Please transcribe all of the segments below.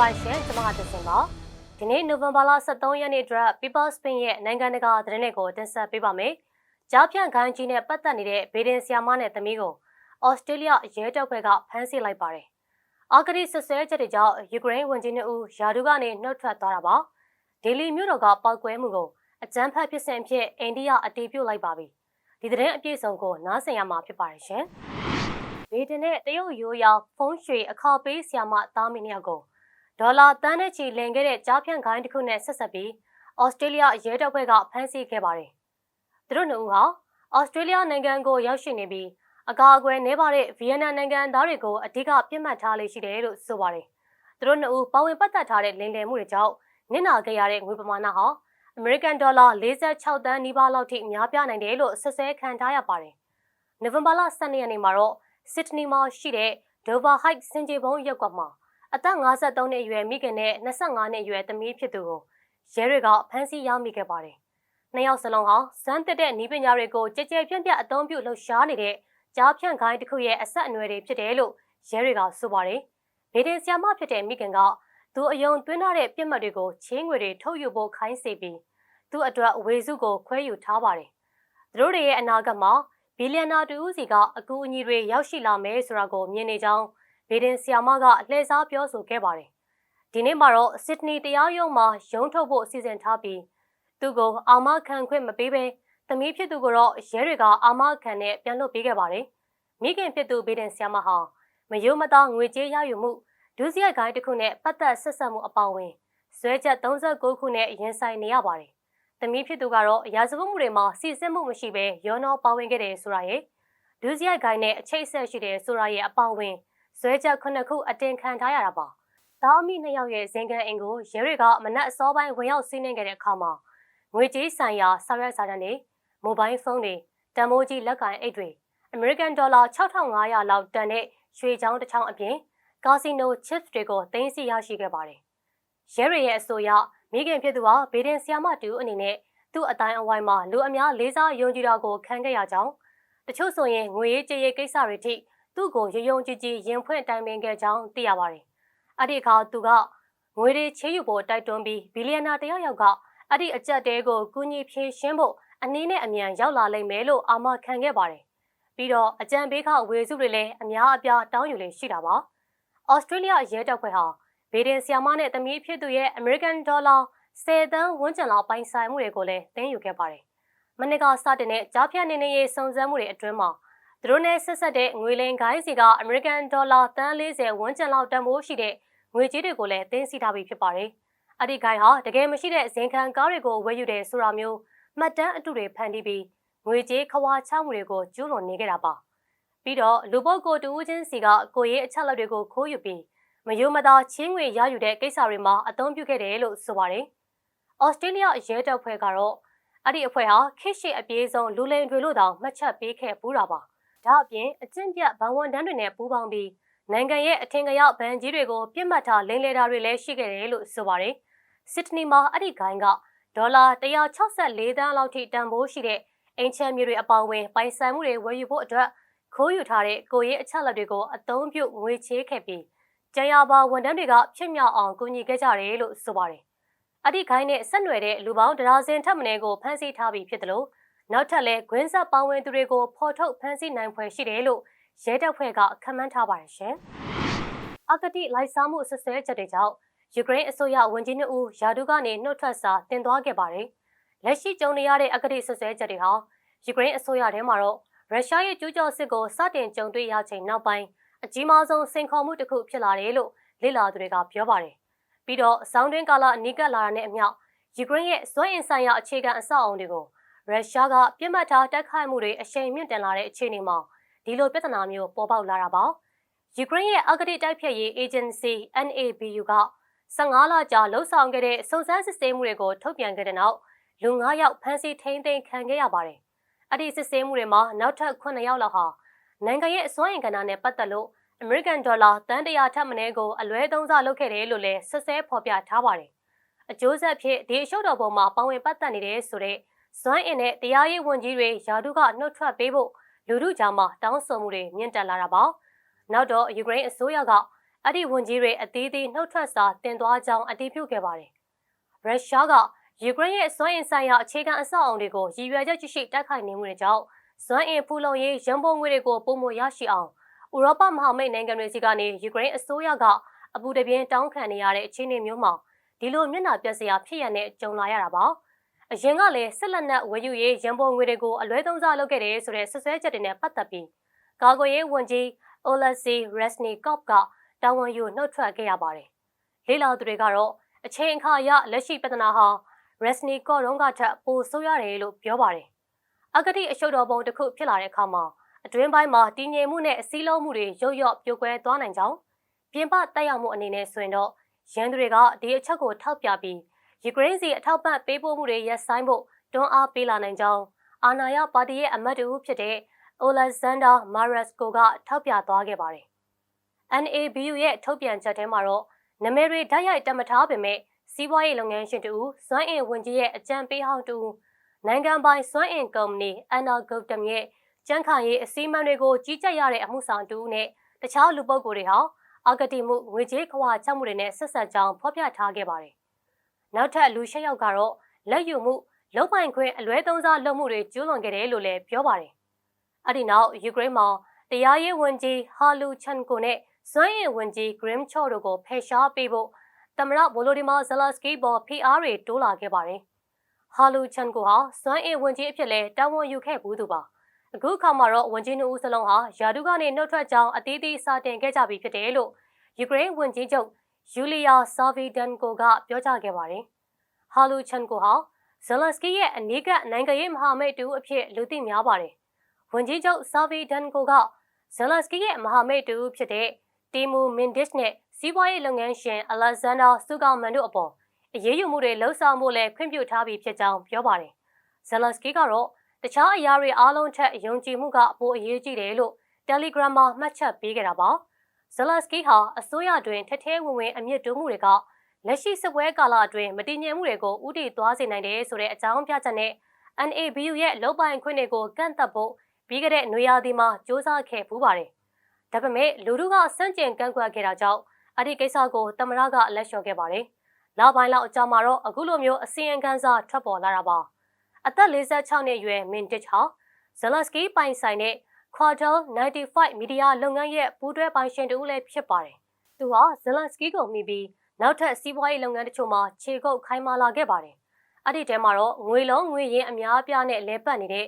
ပါရှင်ကျွန်မကတင်ဆက်ပါဒီနေ့နိုဝင်ဘာလ23ရက်နေ့အတွက် People Spin ရဲ့နိုင်ငံတကာသတင်းတွေကိုတင်ဆက်ပေးပါမယ်ကြားဖြန့်ခိုင်းကြီးနဲ့ပတ်သက်နေတဲ့ဗေဒင်ဆီယာမနဲ့သမီးကိုဩစတြေးလျရဲတပ်ဖွဲ့ကဖမ်းဆီးလိုက်ပါတယ်အာဂရီဆဆဲချက်တွေကြောင့်ယူကရိန်းဝန်ကြီးနှစ်ဦးယာဒူကနေနှုတ်ထွက်သွားတာပါဒေလီမြို့တော်ကပောက်ကွဲမှုကိုအကြမ်းဖက်ဖြစ်စဉ်ဖြစ်အိန္ဒိယအတည်ပြုလိုက်ပါပြီဒီသတင်းအပြည့်စုံကိုနားဆင်ရမှာဖြစ်ပါတယ်ရှင်ဗေဒင်နဲ့တရုတ်ရိုးရောင်ဖုံးရွှေအခါပေးဆီယာမသားမင်းနှစ်ယောက်ကို ဒေါ်လာတန်းနဲ့ချီလင်ခဲ့တဲ့ကြားဖြန့်ခိုင်းတစ်ခုနဲ့ဆက်ဆက်ပြီးဩစတြေးလျရဲတပ်ဖွဲ့ကဖမ်းဆီးခဲ့ပါတယ်သူတို့နှစ်ဦးဟာဩစတြေးလျနိုင်ငံကိုရောက်ရှိနေပြီးအကာအကွယ်နှဲပါတဲ့ဗီယက်နမ်နိုင်ငံသားတွေကိုအဓိကပြစ်မှတ်ထားလေးရှိတယ်လို့ဆိုပါတယ်သူတို့နှစ်ဦးပါဝင်ပတ်သက်ထားတဲ့လင်လည်မှုတွေကြောင့်နစ်နာခဲ့ရတဲ့ငွေပမာဏဟာအမေရိကန်ဒေါ်လာ46တန်းနီးပါးလောက်ထိများပြားနိုင်တယ်လို့ဆွဆွဲခံထားရပါတယ်။နိုဝင်ဘာလ12ရက်နေ့မှာတော့စစ်ဒနီမှာရှိတဲ့ Dover Heights စင်ကြေဘုံရပ်ကွက်မှာ အသက်53နှစ်အရွယ်မိခင်နဲ့25နှစ်အရွယ်သမီးဖြစ်သူကိုရဲတွေကဖမ်းဆီးရမိခဲ့ပါတယ်။နှစ်ယောက်စလုံးဟာဇန်းတက်တဲ့နီးပညာတွေကိုကြည်ကြဲပြန့်ပြန့်အသုံးပြုလှုပ်ရှားနေတဲ့ကြားဖြန့်ခိုင်းတစ်ခုရဲ့အဆက်အနွယ်တွေဖြစ်တယ်လို့ရဲတွေကဆိုပါတယ်။ဗေဒင်ဆီယာမဖြစ်တဲ့မိခင်ကသူအယုံသွင်းထားတဲ့ပြစ်မှတ်တွေကိုချင်းငွေတွေထုတ်ယူဖို့ခိုင်းစေပြီးသူ့အတွက်အဝေစုကိုခွဲယူထားပါတယ်။သူတို့တွေရဲ့အနာဂတ်မှာဘီလီယံနာတူဦးစီကအကူအညီတွေရောက်ရှိလာမယ်ဆိုတာကိုမြင်နေကြောင်း ဗေဒင်ဆီယာမကလှည့်စားပြောဆိုခဲ့ပါတယ်။ဒီနေ့မှာတော့စစ်ဒနီတရားရုံးမှာရုံးထုတ်ဖို့အစီအစဉ်ထားပြီးသူကိုအာမခံခွင့်မပေးဘဲသမီးဖြစ်သူကိုတော့ရဲတွေကအာမခံနဲ့ပြန်လွှတ်ပေးခဲ့ပါတယ်။မိခင်ဖြစ်သူဗေဒင်ဆီယာမဟာမယိုးမသားငွေကြေးရယူမှုဒုစရိုက်ကိုင်းတစ်ခုနဲ့ပတ်သက်ဆက်ဆက်မှုအပေါင်းဝင်ဆွဲချက်39ခုနဲ့ရင်ဆိုင်နေရပါတယ်။သမီးဖြစ်သူကတော့ရာဇဝတ်မှုတွေမှာစီစစ်မှုမရှိဘဲရောနှောပါဝင်ခဲ့တယ်ဆိုတာရဲ့ဒုစရိုက်ကိုင်းနဲ့အချိတ်ဆက်ရှိတယ်ဆိုတာရဲ့အပေါင်းဝင် ဆွဲချက်ခုနှစ်ခုအတင်ခံထားရတာပါ။သားအမိနှစ်ယောက်ရဲ့ဇင်ကန်အိမ်ကိုရဲတွေကမနက်အစောပိုင်းဝင်ရောက်စီးနှင်ခဲ့တဲ့အခါမှာငွေကြေးဆိုင်ရာဆောင်ရွက်စာတမ်းတွေမိုဘိုင်းဖုန်းတွေတန်မိုးကြီးလက်ကင်အိတ်တွေအမေရိကန်ဒေါ်လာ6500လောက်တန်တဲ့ရွှေချောင်းတစ်ချောင်းအပြင်ကာစီနို chips တွေကိုသိမ်းဆည်းရရှိခဲ့ပါတယ်။ရဲတွေရဲ့အဆိုအရမိခင်ဖြစ်သူဟာဗေဒင်ဆီယာမတူအနေနဲ့သူ့အတိုင်းအဝိုင်းမှာလူအများလေးစားယုံကြည်တာကိုခံခဲ့ရကြောင်းတချို့ဆိုရင်ငွေရေးကြေးရေးကိစ္စတွေထိ သူ့ကိုရယုံကြည်ကြည်ရင်ဖွင့်တိုင်ပင်ခဲ့ကြောင်းသိရပါတယ်။အဲ့ဒီအခါသူကငွေတွေချေးယူဖို့တိုက်တွန်းပြီးဘီလီယံနာတယောက်ယောက်ကအဲ့ဒီအကြက်တဲကိုကူညီဖြည့်ရှင်းဖို့အနည်းနဲ့အမြန်ရောက်လာလိမ့်မယ်လို့အာမခံခဲ့ပါတယ်။ပြီးတော့အကြံပေးခဝေစုတွေလည်းအများအပြားတောင်းယူလေရှိတာပါ။ဩစတြေးလျရဲတပ်ဖွဲ့ဟာဗေဒင်ဆီယာမနဲ့တမီးဖြစ်သူရဲ့ American Dollar 10တန်းဝန်းကျင်လောက်ပိုင်ဆိုင်မှုတွေကိုလည်းသိမ်းယူခဲ့ပါတယ်။မနစ်ကစတင်တဲ့ကြားဖြတ်နေနေရေးစုံစမ်းမှုတွေအတွင်းမှာ သူတို့နဲ့ဆက်ဆက်တဲ့ငွေလိမ်ဂိုင်းစီက American Dollar တန်း40ဝန်းကျင်လောက်တန်ဖိုးရှိတဲ့ငွေကြေးတွေကိုလည်းသိမ်းဆည်းထားပြီးဖြစ်ပါတယ်။အဲ့ဒီဂိုင်းဟာတကယ်မရှိတဲ့ဇင်ခံကားတွေကိုဝယ်ယူတယ်ဆိုတာမျိုးမှတ်တမ်းအတုတွေဖန်တီးပြီးငွေကြေးခွာချမှုတွေကိုကျူးလွန်နေကြတာပါ။ပြီးတော့လူပုဂ္ဂိုလ်တူဦးချင်းစီကကိုရေးအချက်လက်တွေကိုခိုးယူပြီးမယိုမသာချင်းငွေရယူတဲ့ကိစ္စတွေမှာအသုံးပြုခဲ့တယ်လို့ဆိုပါတယ်။ဩစတြေးလျရဲတပ်ဖွဲ့ကတော့အဲ့ဒီအဖွဲ့ဟာခိရှိအပြေးဆုံးလူလိန်တွေလို့တောင်မှတ်ချက်ပေးခဲ့ပူးတာပါ။ ဒါအပြင်အကျင့်ပြဘဏ်ဝန်တန်းတွေနဲ့ပူးပေါင်းပြီးနိုင်ငံရဲ့အထင်ကရောက်ဘဏ်ကြီးတွေကိုပြစ်မှတ်ထားလိမ်လည်တာတွေလည်းရှိခဲ့တယ်လို့ဆိုပါတယ်။စစ်ဒနီမှာအဲ့ဒီဂိုင်းကဒေါ်လာ164သန်းလောက်ထိတန်ဖိုးရှိတဲ့အင်ချမ်းမျိုးတွေအပေါင်းဝင်ပိုင်ဆိုင်မှုတွေဝယ်ယူဖို့အတွက်ခိုးယူထားတဲ့ကိုရေးအချက်လက်တွေကိုအသုံးပြုငွေချေးခဲ့ပြီးကျန်ရပါဝန်ထမ်းတွေကဖြစ်မြောက်အောင်ကူညီခဲ့ကြတယ်လို့ဆိုပါတယ်။အဒီခိုင်းနဲ့ဆက်နွယ်တဲ့လူပေါင်းဒရာစင်ထပ်မင်းကိုဖမ်းဆီးထားပြီးဖြစ်တယ်လို့ နောက်ထပ်လည်းဂွင်းဆက်ပေါင်းဝင်သူတွေကိုဖော်ထုတ်ဖမ်းဆီးနိုင်ဖွယ်ရှိတယ်လို့ရဲတပ်ဖွဲ့ကခန့်မှန်းထားပါတယ်ရှင်။အကတိလိုက်စားမှုဆွဆွဲချက်တွေကြောင့်ယူကရိန်းအစိုးရဝန်ကြီးနှစ်ဦးယာဒူကနေနှုတ်ထွက်စာတင်သွားခဲ့ပါတယ်။လက်ရှိကြုံနေရတဲ့အကတိဆွဆွဲချက်တွေဟာယူကရိန်းအစိုးရထဲမှာတော့ရုရှားရဲ့ကျူးကျော်စစ်ကိုစတင်ကြုံတွေ့ရချိန်နောက်ပိုင်းအကြီးမားဆုံးစိန်ခေါ်မှုတစ်ခုဖြစ်လာတယ်လို့လေ့လာသူတွေကပြောပါတယ်။ပြီးတော့ဆောင်းတွင်းကာလအနီးကပ်လာတာနဲ့အမျှယူကရိန်းရဲ့စွမ်းအင်ဆိုင်ရာအခြေခံအဆောက်အုံတွေကို ရုရှားကပြစ်မှတ်ထားတိုက်ခိုက်မှုတွေအရှိန်မြင့်တင်လာတဲ့အခြေအနေမှာဒီလိုပြဿနာမျိုးပေါ်ပေါက်လာတာပါ။ယူကရိန်းရဲ့အဂတိတိုက်ဖျက်ရေး agency NABU က15လကြာလှုပ်ဆောင်ခဲ့တဲ့စုံစမ်းစစ်ဆေးမှုတွေကိုထုတ်ပြန်ခဲ့တဲ့နောက်လူ9ယောက်ဖမ်းဆီးထိန်းသိမ်းခံခဲ့ရပါတယ်အဲ့ဒီစစ်ဆေးမှုတွေမှာနောက်ထပ်9ယောက်လောက်ဟာနိုင်ငံရဲ့အစွမ်းအင်ကဏ္ဍနဲ့ပတ်သက်လို့ American Dollar တန်တရာထပ်မင်းကိုအလွဲသုံးစားလုပ်ခဲ့တယ်လို့လည်းဆက်ဆဲဖော်ပြထားပါတယ်။အကျိုးဆက်ဖြစ်ဒီအရှုပ်တော်ပုံမှာပါဝင်ပတ်သက်နေတဲ့ဆိုတဲ့ ဇွမ်းအင်နဲ့တရားရေးဝန်ကြီးတွေယာဒုကနှုတ်ထွက်ပေးဖို့လူထုကြားမှာတောင်းဆိုမှုတွေမြင့်တက်လာတာပါ။နောက်တော့ယူကရိန်းအစိုးရကအဲ့ဒီဝန်ကြီးတွေအသီးသီးနှုတ်ထွက်စာတင်သွားကြောင်းအတည်ပြုခဲ့ပါတယ်။ရုရှားကယူကရိန်းရဲ့စွမ်းအင်ဆိုင်ရာအခြေခံအဆောက်အအုံတွေကိုရည်ရွယ်ချက်ရှိရှိတိုက်ခိုက်နေမှုတွေကြောင့်စွမ်းအင်ဖူလုံရေးရန်ပုံငွေတွေကိုပုံမရရှိအောင်ဥရောပမဟာမိတ်နိုင်ငံတွေစီကနေယူကရိန်းအစိုးရကအပူတပြင်းတောင်းခံနေရတဲ့အခြေအနေမျိုးမှာဒီလိုမျက်နှာပြက်စရာဖြစ်ရတဲ့ကြုံလာရတာပါ။ အရင်ကလည်းဆက်လက်နက်ဝယ်ယူရေးရန်ပုံငွေတွေကိုအလွဲသုံးစားလုပ်ခဲ့တယ်ဆိုတဲ့ဆွဆွဲချက်တွေနဲ့ပတ်သက်ပြီးကာကွယ်ရေးဝန်ကြီး Oleksiy Reznikov ကတာဝန်ယူနှုတ်ထွက်ခဲ့ရပါတယ်။လေးလာသူတွေကတော့အချိန်အခါအရလက်ရှိပြဿနာဟာ Reznikov ရုံးကထက်ပိုဆိုးရတယ်လို့ပြောပါတယ်။အဂတိအရှုပ်တော်ပုံတစ်ခုဖြစ်လာတဲ့အခါမှာအတွင်းပိုင်းမှာတည်ငြိမ်မှုနဲ့အစည်းလုံးမှုတွေရုတ်ရော့ပြိုကွဲသွားနိုင်ကြောင်းပြင်ပတက်ရောက်မှုအနေနဲ့ဆိုရင်တော့ရန်သူတွေကဒီအချက်ကိုထောက်ပြပြီး ယူကရိန်းစီအထောက်ပံ့ပေးပို့မှုတွေရပ်ဆိုင်းဖို့တွန်းအားပေးလာနိုင်ကြောင်းအာဏာရပါတီရဲ့အမတ်တူဖြစ်တဲ့ Alexander Marasko ကထောက်ပြသွားခဲ့ပါတယ်။ NABU ရဲ့ထုတ်ပြန်ချက်ထဲမှာတော့နမဲတွေဓာတ်ရိုက်တက်မထားပေမဲ့စီးပွားရေးလုပ်ငန်းရှင်တူစွမ်းအင်ဝန်ကြီးရဲ့အကြံပေးဟောင်းတူနိုင်ငံပိုင်စွမ်းအင်ကုမ္ပဏီ Anna Gautam ရဲ့ကျန်းခံရေးအစည်းအဝေးတွေကိုကြီးကြပ်ရတဲ့အမှုဆောင်တူနဲ့တခြားလူပုဂ္ဂိုလ်တွေဟာအဂတိမှုငွေကြေးခွာချက်မှုတွေနဲ့ဆက်ဆက်ကြောင်းဖော်ပြထားခဲ့ပါတယ်။ နောက်ထပ်လူရှစ်ယောက်ကတော့လက်ယူမှုလုံပိုင်ခွင့်အလွဲသုံးစားလုပ်မှုတွေကျူးလွန်ခဲ့တယ်လို့လည်းပြောပါတယ်။အဲ့ဒီနောက်ယူကရိန်းမှာတရားရေးဝန်ကြီးဟာလူချန်ကိုနဲ့စွမ်းရည်ဝန်ကြီးဂရမ်ချော့တို့ကိုဖယ်ရှားပေးဖို့သမရဗိုလိုဒီမာဇလာစကီပေါ်ဖိအားတွေတိုးလာခဲ့ပါတယ်။ဟာလူချန်ကိုဟာစွမ်းအင်ဝန်ကြီးအဖြစ်လဲတာဝန်ယူခဲ့ဘူးသူပါ။အခုခါမှာတော့ဝန်ကြီးနှုတ်ဦးစလုံးဟာယာဒုကနေနှုတ်ထွက်ကြောင်းအသီးသီးစာတင်ခဲ့ကြပြီဖြစ်တယ်လို့ယူကရိန်းဝန်ကြီးချုပ် ယူလီယာဆာဗီဒန်ကိုကပြောကြားခဲ့ပါတယ်။ဟာလူချန်ကိုဟာဇလစကီရဲ့အနီးကနိုင်ငံရေးမဟာမိတ်တူအဖြစ်လူသိများပါတယ်။ဝန်ကြီးချုပ်ဆာဗီဒန်ကိုကဇလစကီရဲ့မဟာမိတ်တူဖြစ်တဲ့တီမူမင်ဒစ်နဲ့စီးပွားရေးလုပ်ငန်းရှင်အလက်ဇန်ဒါစူကောင်မန်တို့အပေါ်အရေးယူမှုတွေလှုံ့ဆော်မှုလည်းခွင့်ပြုထားပြီးဖြစ်ကြောင်းပြောပါတယ်။ဇလစကီကတော့တခြားအရာတွေအားလုံးထက်ယုံကြည်မှုကအပိုအရေးကြီးတယ်လို့ Telegram မှာမှတ်ချက်ပေးခဲ့တာပါ။ ဇလစကီဟာအစိုးရတွင်ထထဲဝင်ဝင်အမြင့်တိုးမှုတွေကလက်ရှိစစ်ပွဲကာလအတွင်းမတည်ငြိမ်မှုတွေကိုဥတီသွားစေနိုင်တယ်ဆိုတဲ့အကြောင်းပြချက်နဲ့ NABU ရဲ့လုံပိုင်ခွင့်တွေကိုကန့်သက်ဖို့ပြီးခဲ့တဲ့နွေရာသီမှာစ조사ခဲ့ပူးပါတယ်။ဒါပေမဲ့လူတို့ကစန့်ကျင်ကန့်ကွက်ခဲ့တာကြောင့်အဲ့ဒီကိစ္စကိုတမရကလက်လျှော်ခဲ့ပါတယ်။နောက်ပိုင်းလောက်အကြာမှာတော့အခုလိုမျိုးအစီရင်ခံစာထွက်ပေါ်လာတာပါ။အသက်46နှစ်အရွယ်မင်တစ်ဟာဇလစကီပိုင်ဆိုင်တဲ့ Quadel 95 Media လုပ်ငန်းရဲ့ပူးတွဲပိုင်ရှင်တူလည်းဖြစ်ပါတယ်။သူဟာဇလစကီကိုမိပြီးနောက်ထပ်စီးပွားရေးလုပ်ငန်းတချို့မှာခြေကုပ်ခိုင်းမာလာခဲ့ပါတယ်။အဲ့ဒီတဲမှာတော့ငွေလုံးငွေရင်းအများအပြားနဲ့လဲပတ်နေတဲ့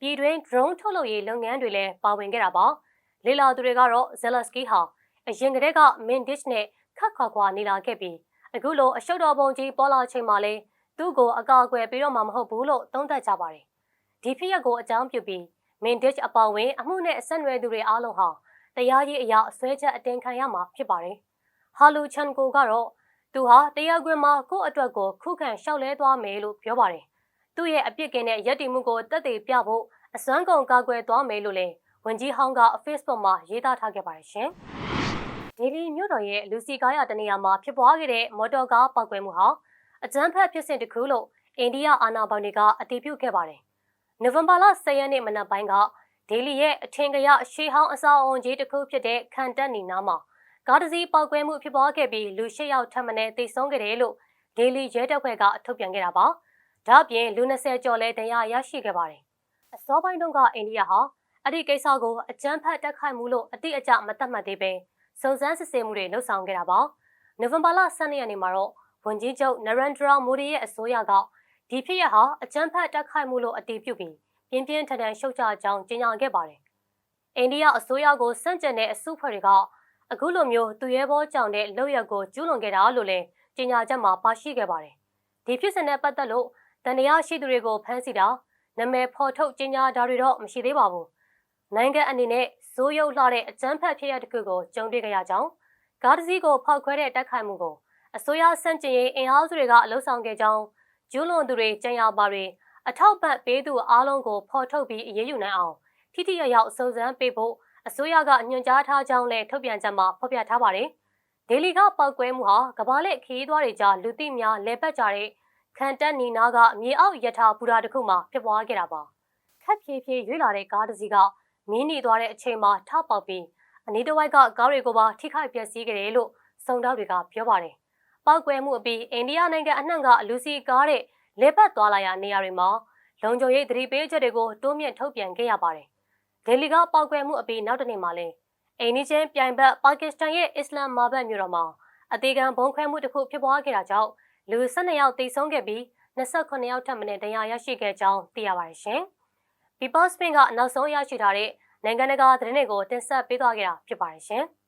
ပြည်တွင်း drone ထုတ်လုပ်ရေးလုပ်ငန်းတွေလည်းပါဝင်ခဲ့တာပါ။လေလာသူတွေကတော့ Zelensky ဟာအရင်ကတည်းက Mindich နဲ့ခတ်ခွာခွာနေလာခဲ့ပြီးအခုလိုအရှုပ်တော်ပုံကြီးပေါ်လာချိန်မှာလဲသူ့ကိုအကာအကွယ်ပေးတော့မှာမဟုတ်ဘူးလို့သုံးသပ်ကြပါတယ်။ဒီဖြစ်ရပ်ကိုအကြောင်းပြုပြီး Mindich အပောင်ဝင် အမှုနဲ့အဆက်နွယ်သူတွေအားလုံးဟာတရားရေးအရာအစွဲချက်အတင်ခံရမှာဖြစ်ပါတယ်။ဟာလူချန်ကိုကတော့သူဟာတရားခွင်မှာကိုယ့်အတွက်ကိုခုခံလျှောက်လဲသွားမယ်လို့ပြောပါတယ်။သူ့ရဲ့အပြစ်ကင်းတဲ့ရည်တည်မှုကိုတက်သေးပြဖို့အစွမ်းကုန်ကာကွယ်သွားမယ်လို့လည်းဝန်ကြီးဟောင်းက Facebook မှာရေးသားထားခဲ့ပါတယ်ရှင်။ဒေလီမြို့တော်ရဲ့လူစီကားရတနေရာမှာဖြစ်ပွားခဲ့တဲ့မော်တော်ကားပောက်ကွဲမှုဟာအကြမ်းဖက်ဖြစ်စဉ်တစ်ခုလို့အိန္ဒိယအာဏာပိုင်တွေကအတည်ပြုခဲ့ပါတယ်။ နိုဝင်ဘာလ10ရက်နေ့မနက်ပိုင်းကဒေလီရဲ့အထင်ကရရှေးဟောင်းအဆောက်အုံကြီးတစ်ခုဖြစ်တဲ့ခန်တက်နီနာမှာကားတစ်စီးပောက်ကွဲမှုဖြစ်ပွားခဲ့ပြီးလူ၈ယောက်ထပ်မံသေဆုံးခဲ့တယ်လို့ဒေလီရဲတပ်ဖွဲ့ကထုတ်ပြန်ခဲ့တာပါ။ဒါ့အပြင်လူ20ကျော်လည်းဒဏ်ရာရရှိခဲ့ပါတယ်။အစောပိုင်းတုန်းကအိန္ဒိယဟာအဲ့ဒီကိစ္စကိုအကြမ်းဖက်တက်ခိုက်မှုလို့အတိအကျမသတ်မှတ်သေးပဲစုံစမ်းစစ်ဆေးမှုတွေလှုပ်ဆောင်ခဲ့တာပါ။နိုဝင်ဘာလ12ရက်နေ့မှာတော့ဝန်ကြီးချုပ်နရန်ဒရာမိုဒီရဲ့အစိုးရက ဒီဖြစ်ရဟာအကြမ်းဖက်တက်ခိုက်မှုလို့အတည်ပြုပြီးပြင်းပြင်းထန်ထန်ရှုတ်ချကြောင်းကြေညာခဲ့ပါတယ်။အိန္ဒိယအစိုးရကိုစန့်ကျင်တဲ့အစုဖွဲ့တွေကအခုလိုမျိုးသူရဲဘောကြောင့်တဲ့လုပ်ရက်ကိုကျူးလွန်ခဲ့တာလို့လည်းကြေညာချက်မှာပါရှိခဲ့ပါတယ်။ဒီဖြစ်စဉ်နဲ့ပတ်သက်လို့တန်တရားရှိသူတွေကိုဖမ်းဆီးတာနာမည်ဖော်ထုတ်ကြေညာတာတွေတော့မရှိသေးပါဘူး။နိုင်ငံအနေနဲ့ဇိုးရုပ်လှတဲ့အကြမ်းဖက်ဖြစ်ရပ်တစ်ခုကိုကြုံတွေ့ကြရကြောင်းကားတစ်စီးကိုဖောက်ခွဲတဲ့တိုက်ခိုက်မှုကိုအစိုးရစန့်ကျင်ရေးအင်အားစုတွေကအလုံဆောင်ခဲ့ကြောင်း ကျူးလွန်သူတွေကြံရပါတွေအထောက်ပံ့ပေးသူအားလုံးကိုဖော်ထုတ်ပြီးအရေးယူနိုင်အောင်ထိထိရောက်ရောက်စုံစမ်းပေးဖို့အစိုးရကညွှန်ကြားထားကြောင်းလည်းထုတ်ပြန်ချက်မှာဖော်ပြထားပါတယ်။ဒေလီကပောက်ကွဲမှုဟာကဘာလက်ခီးသွားတွေကြားလူသိများလဲပတ်ကြတဲ့ခန်တက်နီနာကမြေအောက်ယထာဘူရာတစ်ခုမှာဖြစ်ပွားခဲ့တာပါ။ခက်ဖြည်းဖြည်းရွေးလာတဲ့ကားတစ်စီးကမင်းနေသွားတဲ့အချိန်မှာထပေါက်ပြီးအနီးတစ်ဝိုက်ကကားတွေကိုပါထိခိုက်ပျက်စီးခဲ့တယ်လို့စုံတောက်တွေကပြောပါတယ်။ ပောက်ကွဲမှုအပြီးအိန္ဒိယနိုင်ငံအနှံ့ကလူစီကားတဲ့လေပတ်သွားလာရာနေရာတွေမှာလုံခြုံရေးသတိပေးချက်တွေကိုတိုးမြင့်ထုတ်ပြန်ခဲ့ရပါတယ်။ဒေလီကပောက်ကွဲမှုအပြီးနောက်တစ်နေ့မှာလဲအိန္ဒိချင်းပြိုင်ဘက်ပါကစ္စတန်ရဲ့အစ္စလမ်မာဘတ်မြို့တော်မှာအသေးခံဘုံခွဲမှုတစ်ခုဖြစ်ပွားခဲ့တာကြောင့်လူ12ယောက်တိတ်ဆုံးခဲ့ပြီး29ယောက်ထပ်မံဒဏ်ရာရရှိခဲ့ကြောင်းသိရပါတယ်ရှင်။ People Spin ကနောက်ဆုံးရရှိထားတဲ့နိုင်ငံတကာသတင်းတွေကိုတင်ဆက်ပေးသွားခဲ့တာဖြစ်ပါတယ်ရှင်။